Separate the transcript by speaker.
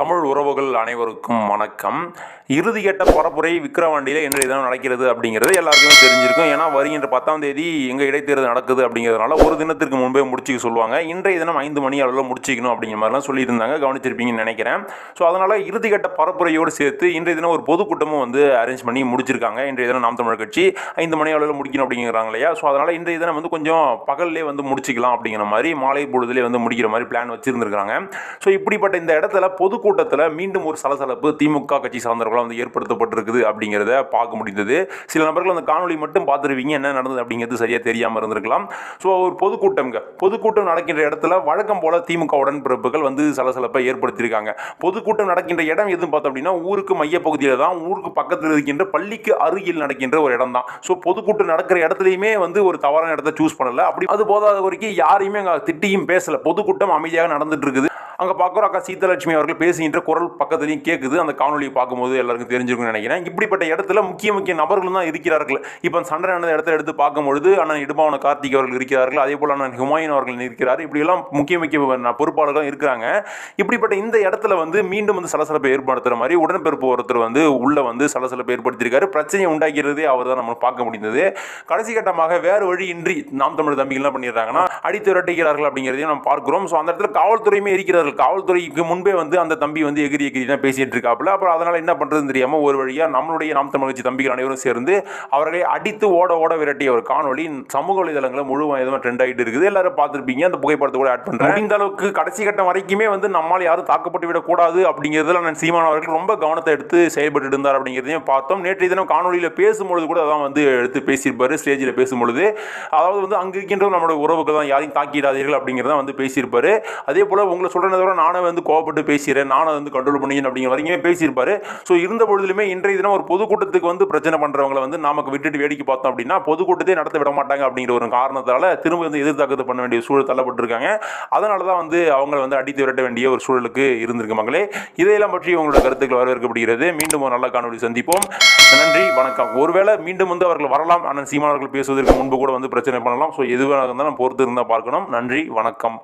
Speaker 1: தமிழ் உறவுகள் அனைவருக்கும் வணக்கம். இறுதிக்கட்ட பரப்புரை விக்கிரவாண்டியில் இன்றைய தினம் நடக்கிறது அப்படிங்கிறது எல்லாருக்குமே தெரிஞ்சிருக்கும். ஏன்னா வருகின்ற பத்தாம் தேதி எங்கள் இடைத்தேர்தல் நடக்குது அப்படிங்கிறதுனால ஒரு தினத்திற்கு முன்பே முடிச்சுக்க சொல்லுவாங்க. இன்றைய தினம் ஐந்து மணி அளவில் முடிச்சிக்கணும் அப்படிங்கிற மாதிரிலாம் சொல்லியிருந்தாங்க. கவனிச்சிருப்பீங்கன்னு நினைக்கிறேன். ஸோ அதனால் இறுதிக்கட்ட பரப்புரையோடு சேர்த்து இன்றைய தினம் ஒரு பொதுக்கூட்டமும் வந்து அரேஞ்ச் பண்ணி முடிச்சிருக்காங்க. இன்றைய தினம் நாம் தமிழர் கட்சி ஐந்து மணி அளவில் முடிக்கணும் அப்படிங்கிறாங்க இல்லையா? ஸோ அதனால் இன்றைய தினம் வந்து கொஞ்சம் பகல்லே வந்து முடிச்சிக்கலாம் அப்படிங்கிற மாதிரி மாலை பொழுதுலேயே வந்து முடிக்கிற மாதிரி பிளான் வச்சிருந்துருக்காங்க ஸோ இப்படிப்பட்ட இந்த இடத்துல பொதுக்கூட்டத்தில் மீண்டும் ஒரு சலசலப்பு திமுக கட்சி சார்ந்தவர்களாக வந்து ஏற்படுத்தப்பட்டிருக்குது அப்படிங்கிறத பார்க்க முடிந்தது. சில நபர்கள் அந்த காணொலி மட்டும் பார்த்துருவீங்க என்ன நடந்தது அப்படிங்கிறது சரியாக தெரியாமல் இருந்திருக்கலாம். ஸோ ஒரு பொதுக்கூட்டம்ங்க. பொதுக்கூட்டம் நடக்கின்ற இடத்துல வழக்கம் போல திமுக உடன்பிறப்புகள் வந்து சலசலப்பை ஏற்படுத்தியிருக்காங்க. பொதுக்கூட்டம் நடக்கின்ற இடம் எதுன்னு பார்த்தோம் அப்படின்னா ஊருக்கு மையப்பகுதியில் தான் ஊருக்கு பக்கத்தில் இருக்கின்ற பள்ளிக்கு அருகில் நடக்கின்ற ஒரு இடம் தான். ஸோ பொதுக்கூட்டம் நடக்கிற இடத்துலையுமே வந்து ஒரு தவறான இடத்த சூஸ் பண்ணலை. அப்படி அது போதாத வரைக்கும் யாரையுமே அங்கே திட்டியும் பேசலை. பொதுக்கூட்டம் அமைதியாக நடந்துட்டு இருக்குது. அங்கே பார்க்குறோம் அக்கா சீதாலட்சுமி அவர்கள் பேசுகின்ற குரல் பக்கத்துலையும் கேட்குது அந்த காணொலியை பார்க்கும்போது எல்லாருக்கும் தெரிஞ்சிருக்கும்னு நினைக்கிறேன். இப்படிப்பட்ட இடத்துல முக்கிய முக்கிய நபர்களும் தான் இருக்கிறார்கள். இப்போ சண்டை நடந்த இடத்த எடுத்து பார்க்கும்பொழுது அண்ணன் இடுபாவன கார்த்திக் அவர்கள் இருக்கிறார்கள். அதே போல் அண்ணன் ஹுமாயூன் அவர்கள் இருக்கிறார். இப்படியெல்லாம் முக்கிய முக்கிய பொறுப்பாளர்கள் இருக்கிறாங்க. இப்படிப்பட்ட இந்த இடத்துல வந்து மீண்டும் வந்து சலசலப்பை ஏற்படுத்துகிற மாதிரி உடன்பிறப்பு ஒருத்தர் வந்து உள்ளே வந்து சலசலப்பை ஏற்படுத்தியிருக்காரு. பிரச்சனையை உண்டாக்கிறதே அவர் தான் நம்ம பார்க்க முடிந்தது. கடைசி கட்டமாக வேறு வழியின்றி நாம் தமிழ் தம்பிகள் என்ன பண்ணிடுறாங்கன்னா அடித்து விரட்டுகிறார்கள் அப்படிங்கிறதையும் நம்ம பார்க்கிறோம். ஸோ அந்த இடத்துல காவல்துறையுமே இருக்கிறார்கள். காவல்துறைக்கு முன்பே வந்து அந்த தம்பி வந்து எகிரி எகிரி தான் பேசிட்டு இருக்காப்புல. அப்புறம் அதனால என்ன பண்றதுன்னு தெரியாம ஒரு வழியா நம்மளுடைய நாம் தமிழ்ச்சி தம்பிகள் அனைவரும் சேர்ந்து அவர்களை அடித்து ஓட ஓட விரட்டிய ஒரு காணொலி சமூக வலைதளங்களில் முழுவதும் ட்ரெண்ட் ஆகிட்டு இருக்குது. எல்லாரும் பார்த்துருப்பீங்க. அந்த புகைப்படத்தை கூட ஆட் பண்றேன். இந்த அளவுக்கு கடைசி கட்டம் வரைக்குமே வந்து நம்மால் யாரும் தாக்கப்பட்டு விடக்கூடாது அப்படிங்கிறதுல நான் சீமான அவர்கள் ரொம்ப கவனத்தை எடுத்து செயல்பட்டு இருந்தார் அப்படிங்கிறதையும் பார்த்தோம். நேற்றைய தினம் காணொலியில் பேசும்பொழுது கூட அதான் வந்து எடுத்து பேசியிருப்பாரு. ஸ்டேஜில் பேசும்பொழுது அதாவது வந்து அங்கே இருக்கின்ற நம்மளோட உறவுகள் தான் யாரையும் தாக்கிடாதீர்கள் அப்படிங்கிறத வந்து பேசியிருப்பாரு. அதே போல் உங்களை சொல்கிறத தடவை நானே வந்து கோவப்பட்டு பேசுகிறேன் நானும் வந்து கண்ட்ரோல் பண்ணிக்கணும் அப்படிங்கிற வரைக்குமே பேசியிருப்பாரு. ஸோ இருந்த பொழுதுலுமே இன்றைய தினம் ஒரு பொதுக்கூட்டத்துக்கு வந்து பிரச்சனை பண்ணுறவங்களை வந்து நமக்கு விட்டுட்டு வேடிக்கை பார்த்தோம் அப்படின்னா பொதுக்கூட்டத்தை நடத்த விட மாட்டாங்க அப்படிங்கிற ஒரு காரணத்தால் திரும்ப வந்து எதிர்த்தாக்கத்தை பண்ண வேண்டிய சூழல் தள்ளப்பட்டிருக்காங்க. அதனால தான் வந்து அவங்களை வந்து அடித்து விரட்ட வேண்டிய ஒரு சூழலுக்கு இருந்திருக்கு மங்களே இதையெல்லாம் பற்றி உங்களோட கருத்துக்கள் வரவேற்கப்படுகிறது. மீண்டும் ஒரு நல்ல காணொலி சந்திப்போம். நன்றி வணக்கம். ஒருவேளை மீண்டும் வந்து அவர்கள் வரலாம் ஆனால் சீமானவர்கள் பேசுவதற்கு முன்பு கூட வந்து பிரச்சனை பண்ணலாம். ஸோ எதுவாக இருந்தாலும் பொறுத்து இருந்தால் பார்க்கணும். நன்றி வணக்கம்.